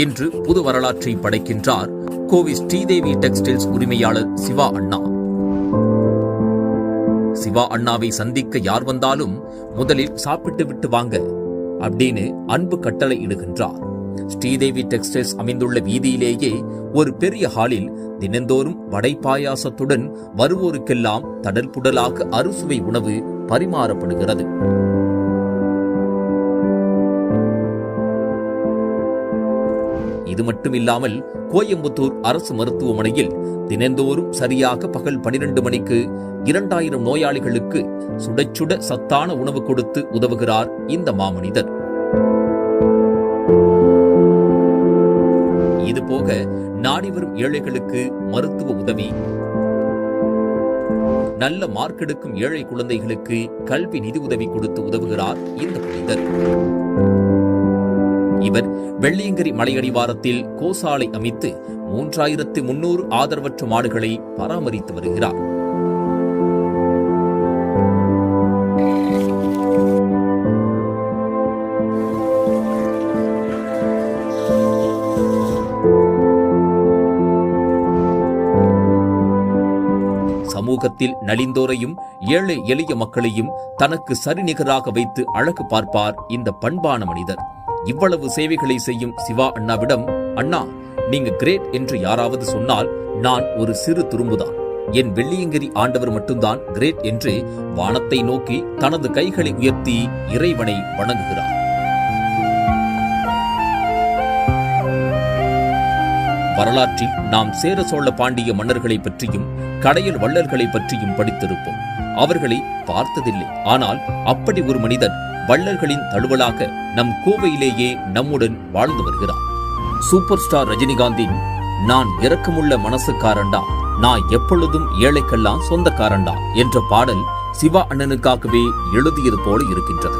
இன்று புது வரலாற்றை படைக்கின்றார் கோவை ஸ்ரீதேவி டெக்ஸ்டைல்ஸ் உரிமையாளர் சிவா அண்ணா. சிவா அண்ணாவை சந்திக்க யார் வந்தாலும் முதலில் சாப்பிட்டு விட்டு வாங்க அப்படின்னு அன்பு கட்டளை இடுகின்றார். ஸ்ரீதேவி டெக்ஸ்டைல்ஸ் அமைந்துள்ள வீதியிலேயே ஒரு பெரிய ஹாலில் தினந்தோறும் வடை பாயாசத்துடன் வருவோருக்கெல்லாம் தடல் புடலாக அறுசுவை உணவு பரிமாறப்படுகிறது. இது மட்டுமில்லாமல் கோயம்புத்தூர் அரசு மருத்துவமனையில் தினந்தோறும் சரியாக பகல் பனிரெண்டு மணிக்கு இரண்டாயிரம் நோயாளிகளுக்கு சுட சுட சத்தான உணவு கொடுத்து உதவுகிறார் இந்த மாமனிதர். இதுபோக நாடி வரும் ஏழைகளுக்கு மருத்துவ உதவி. நல்ல மார்க் எடுக்கும் ஏழை குழந்தைகளுக்கு கல்வி நிதி உதவி கொடுத்து உதவுகிறார் இந்த புனிதர் இவர் வெள்ளியங்கிரி மலையடிவாரத்தில் கோசாலை அமைத்து மூன்றாயிரத்து முன்னூறு ஆதரவற்ற மாடுகளை பராமரித்து வருகிறார். சமூகத்தில் நலிந்தோரையும் ஏழை எளிய மக்களையும் தனக்கு சரிநிகராக வைத்து அழகு பார்ப்பார் இந்த பண்பான மனிதர். இவ்வளவு சேவைகளை செய்யும் சிவா அண்ணாவிடம் அண்ணா நீங்க கிரேட் என்று யாராவது சொன்னால் நான் ஒரு சிறு துரும்புதான். என் வெள்ளியங்கிரி ஆண்டவர் மட்டும்தான் கிரேட் என்று வானத்தை நோக்கி தனது கைகளை உயர்த்தி இறைவனை வணங்குகிறார். வரலாற்றில் நாம் சேர சோழ பாண்டிய மன்னர்களை பற்றியும் கடையல் வள்ளல்களை பற்றியும் படித்திருப்போம். அவர்களை பார்த்ததில்லை. ஆனால் அப்படி ஒரு மனிதன் வள்ளல்களின் தழுவலாக நம் கோவையிலேயே நம்முடன் வாழ்ந்து வருகிறார். சூப்பர் ஸ்டார் ரஜினிகாந்தின் நான் இரக்கமுள்ள மனசுக்காரண்டா நான் எப்பொழுதும் ஏழைக்கெல்லாம் சொந்தக்காரண்டா என்ற பாடல் சிவா அண்ணனுக்காகவே எழுதியது போல இருக்கின்றது.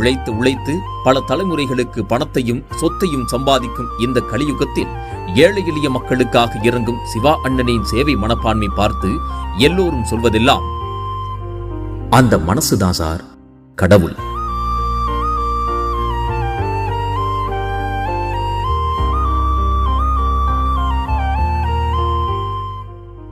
உழைத்து உழைத்து பல தலைமுறைகளுக்கு பணத்தையும் சொத்தையும் சம்பாதிக்கும் இந்த கலியுகத்தில் ஏழை எளிய மக்களுக்காக இறங்கும் சிவா அண்ணனின் சேவை மனப்பான்மை பார்த்து எல்லோரும் சொல்வதெல்லாம் அந்த மனசுதான் சார் கடவுள்.